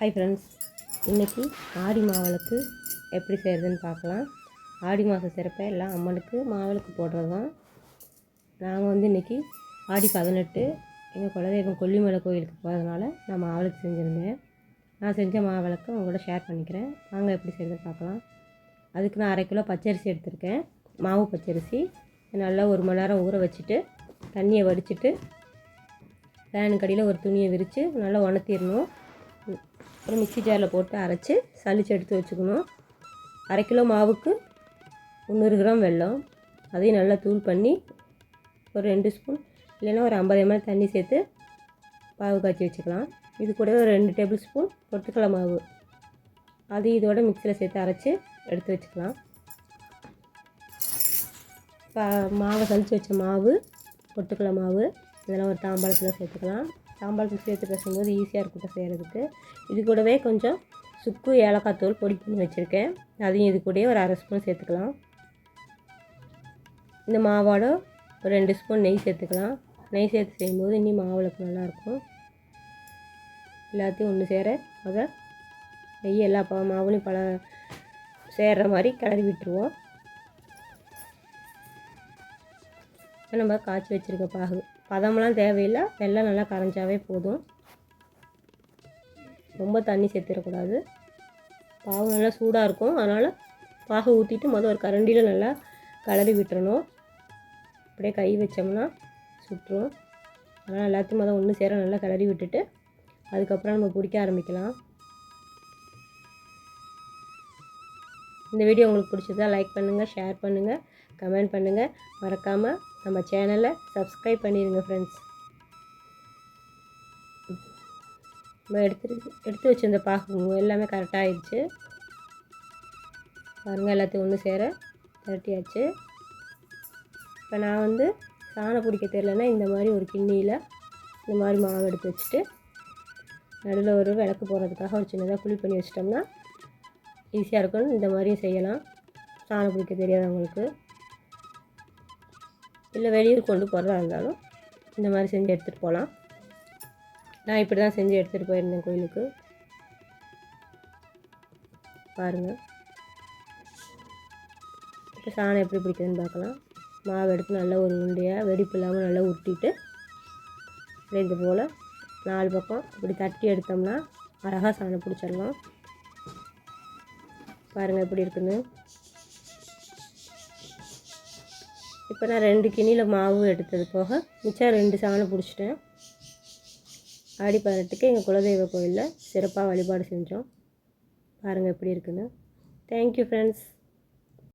Hi friends இன்றைக்கி ஆடி மாவிளக்கு எப்படி செய்கிறதுன்னு பார்க்கலாம். ஆடி மாத சிறப்பை எல்லாம் அம்மனுக்கு மாவிளக்கு போடுறது தான் நாங்கள் வந்து இன்றைக்கி ஆடி பதினெட்டு எங்கள் குலதெய்வம் கொல்லிமலை கோயிலுக்கு போகிறதுனால நான் மாவிளக்கு செஞ்சுருந்தேன். நான் செஞ்ச மாவிளக்கு உங்களோட ஷேர் பண்ணிக்கிறேன். வாங்க எப்படி செய்கிறதுன்னு பார்க்கலாம். அதுக்கு நான் அரை கிலோ பச்சரிசி எடுத்திருக்கேன். மாவு பச்சரிசி நல்லா ஒரு மணி நேரம் ஊற வச்சுட்டு தண்ணியை வடிச்சிட்டு ஃபேனுக்கு அடியில் ஒரு துணியை விரித்து நல்லா உணர்த்திடணும். அப்புறம் மிக்ஸி ஜாரில் போட்டு அரைச்சி சளிச்சு எடுத்து வச்சுக்கணும். அரை கிலோ மாவுக்கு முந்நூறு கிராம் வெல்லம். அதையும் நல்லா தூள் பண்ணி ஒரு ரெண்டு ஸ்பூன் இல்லைன்னா ஒரு ஐம்பது எம்எல் தண்ணி சேர்த்து பாவு காய்ச்சி வச்சுக்கலாம். இது கூட ஒரு ரெண்டு டேபிள் ஸ்பூன் பொட்டுக்கடலை மாவு. அதையும் இதோட மிக்சியில் சேர்த்து அரைச்சி எடுத்து வச்சுக்கலாம். பா மாவை சளிச்சு வச்ச மாவு பொட்டுக்கடலை மாவு இதெல்லாம் ஒரு தாம்பாளத்தில் சேர்த்துக்கலாம். சாம்பாருக்கு சேர்த்து பேசும்போது ஈஸியாக இருக்கும் செய்கிறதுக்கு இது கூடவே கொஞ்சம் சுக்கு ஏலக்காய் தூள் பொடி பண்ணி வச்சுருக்கேன். அதையும் இது கூடயே ஒரு அரை ஸ்பூன் சேர்த்துக்கலாம். இந்த மாவோட ஒரு ரெண்டு ஸ்பூன் நெய் சேர்த்துக்கலாம். நெய் சேர்த்து செய்யும்போது இன்னும் மாவுளுக்கு நல்லாயிருக்கும். எல்லாத்தையும் ஒன்று சேர அதை நெய் எல்லா மாவுலையும் பல சேர்கிற மாதிரி கிளறி விட்டுருவோம். இப்போ நம்ம காய்ச்சி வச்சுருக்க பாகு. பதமெல்லாம் தேவையில்லை. வெள்ளம் நல்லா கரைஞ்சாவே போதும். ரொம்ப தண்ணி சேர்த்துடக்கூடாது. பாகு நல்லா சூடாக இருக்கும். அதனால் பாகு ஊற்றிட்டு மொதல் ஒரு கரண்டியில் நல்லா கலரி விட்டுறணும். அப்படியே கை வச்சோம்னா சுட்டுரும். அதனால் எல்லாத்தையும் மொதல் ஒன்று சேர நல்லா கலரி விட்டுட்டு அதுக்கப்புறம் நம்ம பிடிக்க ஆரம்பிக்கலாம். இந்த வீடியோ உங்களுக்கு பிடிச்சதா லைக் பண்ணுங்கள் ஷேர் பண்ணுங்கள் கமெண்ட் பண்ணுங்கள் மறக்காமல் நம்ம சேனலை சப்ஸ்கிரைப் பண்ணிடுங்க ஃப்ரெண்ட்ஸ் நம்ம எடுத்து எடுத்து வச்சுருந்த பாக்கு எல்லாமே கரெக்டாக ஆயிடுச்சு. பாருங்கள் எல்லாத்தையும் ஒன்று சேர திரட்டியாச்சு இப்போ நான் வந்து சாணம் பிடிக்க தெரிலனா இந்த மாதிரி ஒரு கிண்ணியில் இந்த மாதிரி மாவு எடுத்து வச்சுட்டு நடுவில் ஒரு விளக்கு போடுறதுக்காக ஒரு சின்னதாக குழி பண்ணி வச்சிட்டோம்னா ஈஸியாக இருக்கும் இந்த மாதிரியும் செய்யலாம். சாணம் பிடிக்க தெரியாதவங்களுக்கு. இல்லை வெளியூர் கொண்டு போகிறதா இருந்தாலும் இந்த மாதிரி செஞ்சு எடுத்துகிட்டு போகலாம் நான் இப்படி தான் செஞ்சு எடுத்துகிட்டு போயிருந்தேன் கோயிலுக்கு. பாருங்கள் இப்போ சாணம் எப்படி பிடிக்குதுன்னு பார்க்கலாம். மாவு எடுத்து நல்லா ஒரு உருண்டையாக வெடிப்பு இல்லாமல் நல்லா உருட்டிட்டு இது போல் நாலு பக்கம் இப்படி தட்டி எடுத்தோம்னா அழகாக சாணம் பிடிச்சிடலாம். பாருங்கள் எப்படி இருக்குன்னு. இப்போ நான் ரெண்டு கிணியில் மாவு எடுத்தது போக மிச்சம் ரெண்டு சாணம் பிடிச்சிட்டேன். ஆடி பதினெட்டுக்கு எங்கள் குலதெய்வ கோயிலில் சிறப்பாக வழிபாடு செஞ்சோம். பாருங்கள் எப்படி இருக்குன்னு. Thank you friends